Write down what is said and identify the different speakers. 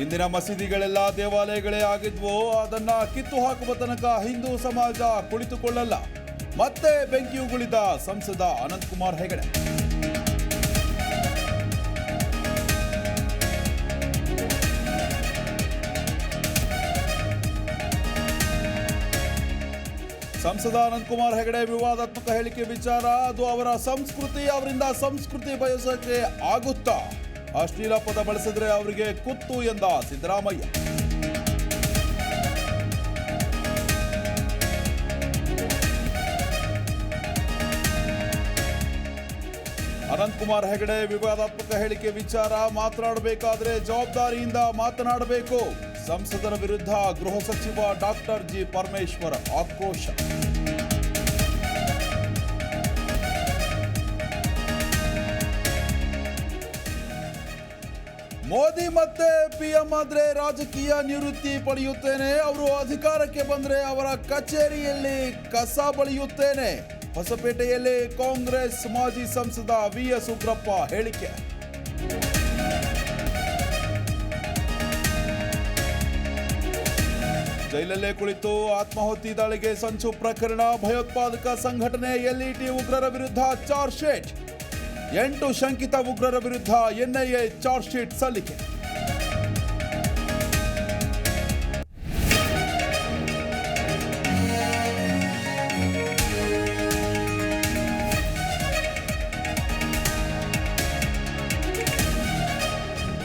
Speaker 1: ಹಿಂದಿನ ಮಸೀದಿಗಳೆಲ್ಲ ದೇವಾಲಯಗಳೇ ಆಗಿದ್ವು. ಅದನ್ನ ಕಿತ್ತು ಹಾಕುವ ತನಕ ಹಿಂದೂ ಸಮಾಜ ಕುಳಿತುಕೊಳ್ಳಲ್ಲ. ಮತ್ತೆ ಬೆಂಕಿ ಉಗುಳಿದ ಸಂಸದ ಅನಂತಕುಮಾರ್ ಹೆಗಡೆ. ಸಂಸದ ಅನಂತಕುಮಾರ್ ಹೆಗಡೆ ವಿವಾದಾತ್ಮಕ ಹೇಳಿಕೆ ವಿಚಾರ. ಅದು ಅವರ ಸಂಸ್ಕೃತಿ, ಅವರಿಂದ ಸಂಸ್ಕೃತಿ ಬಯಸೋಕೆ ಆಗುತ್ತಾ? ಅಶ್ಲೀಲ ಪದ ಬಳಸಿದ್ರೆ ಅವರಿಗೆ ಕುತ್ತು ಎಂದ ಸಿದ್ದರಾಮಯ್ಯ. ಅನಂತಕುಮಾರ್ ಹೆಗಡೆ ವಿವಾದಾತ್ಮಕ ಹೇಳಿಕೆ ವಿಚಾರ ಮಾತನಾಡಬೇಕಾದ್ರೆ ಜವಾಬ್ದಾರಿಯಿಂದ ಮಾತನಾಡಬೇಕು. ಸಂಸದರ ವಿರುದ್ಧ ಗೃಹ ಸಚಿವ ಡಾಕ್ಟರ್ ಜಿ ಪರಮೇಶ್ವರ್ ಆಕ್ರೋಶ. ಮೋದಿ ಮತ್ತೆ ಪಿ ಎಂ ಆದ್ರೆ ರಾಜಕೀಯ ನಿವೃತ್ತಿ ಪಡೆಯುತ್ತೇನೆ. ಅವರು ಅಧಿಕಾರಕ್ಕೆ ಬಂದ್ರೆ ಅವರ ಕಚೇರಿಯಲ್ಲಿ ಕಸ ಬಳಿಯುತ್ತೇನೆ. ಹೊಸಪೇಟೆಯಲ್ಲಿ ಕಾಂಗ್ರೆಸ್ ಮಾಜಿ ಸಂಸದ ವಿ ಎಸ್ ಉಗ್ರಪ್ಪ ಹೇಳಿಕೆ. ಜೈಲಲ್ಲೇ ಕುಳಿತು ಆತ್ಮಾಹುತಿ ದಾಳಿಗೆ ಸಂಚು ಪ್ರಕರಣ, ಭಯೋತ್ಪಾದಕ ಸಂಘಟನೆ ಎಲ್ಇಟಿ ಉಗ್ರರ ವಿರುದ್ಧ ಚಾರ್ಜ್ ಶೀಟ್. ಎಂಟು ಶಂಕಿತ ಉಗ್ರರ ವಿರುದ್ಧ ಎನ್ಐಎ ಚಾರ್ಜ್ ಶೀಟ್ ಸಲ್ಲಿಕೆ.